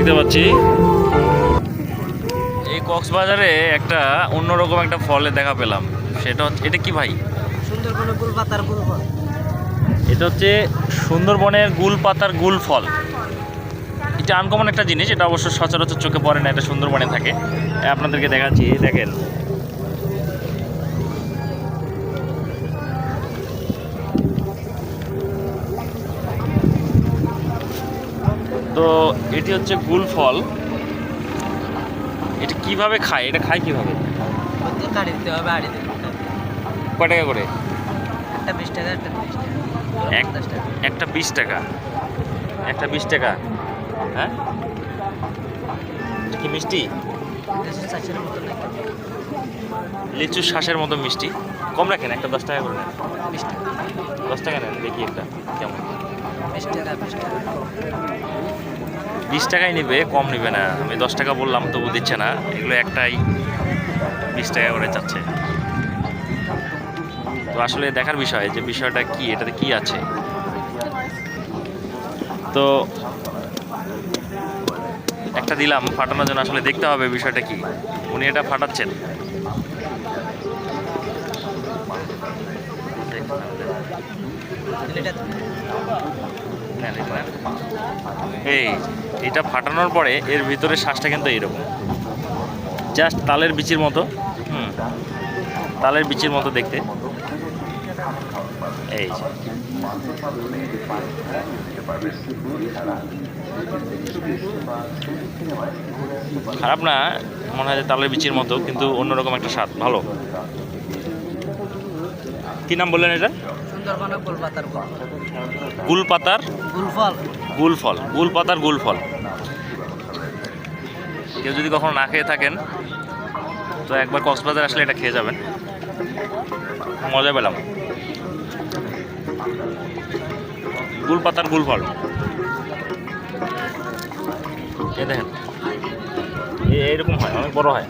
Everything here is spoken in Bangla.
দেখতে পাচ্ছি। এই কক্সবাজারে একটা অন্যরকম একটা ফলে দেখা পেলাম। সেটা হচ্ছে এটা কি ভাই? সুন্দরবনের গুল পাতার গুল ফল। এটা হচ্ছে সুন্দরবনের গুল পাতার গুল ফল। এটা আনকমন একটা জিনিস এটা অবশ্য সচরাচর চোখে পড়ে না এটা সুন্দরবনে থাকে। আপনাদেরকে দেখাচ্ছি দেখেন। তো এটি হচ্ছে গুল ফল। এটা কীভাবে খায়? এটা খায় কীভাবে? কয় টাকা করে? একটা বিশ টাকা একটা বিশ টাকা। একটা বিশ টাকা। হ্যাঁ? কি মিষ্টি? দেশের চাষের মতো নাকি? লিচু শ্বাসের মতো মিষ্টি। কম রাখেন একটা দশ টাকা করে নেন। দশ টাকা নেন দেখি একটা কেমন। বিশ টাকা বিশ টাকা। বিশ টাকাই নেবে, কম নেবে না। আমি দশ টাকা বললাম, তবু দিচ্ছে না। এগুলো একটাই বিশ টাকা করে চাচ্ছে। তো আসলে দেখার বিষয় যে বিষয়টা কি, এটাতে কি আছে? তো একটা দিলাম, ফাটানোর জন্য আসলে দেখতে হবে বিষয়টা কি। উনি এটা ফাটাচ্ছেন। এই এটা ফাটানোর পরে এর ভিতরে শ্বাসটা কিন্তু এইরকম। জাস্ট তালের বিচির মতো। হুম। তালের বিচির মতো দেখতে। এই খারাপ না মনে হয় যে তালের বিচির মতো কিন্তু অন্যরকম একটা স্বাদ। ভালো। কি নাম বললেন এটা? গুল পাতার গুল গুল ফল, গুল পাতার গুল ফল। কেউ যদি কখনো না খেয়ে থাকেন, তো একবার কক্সবাজার আসলে এটা খেয়ে যাবেন। মজা পেলাম। গুল পাতার গুল ফল। দেখেন এইরকম হয়, অনেক বড় হয়।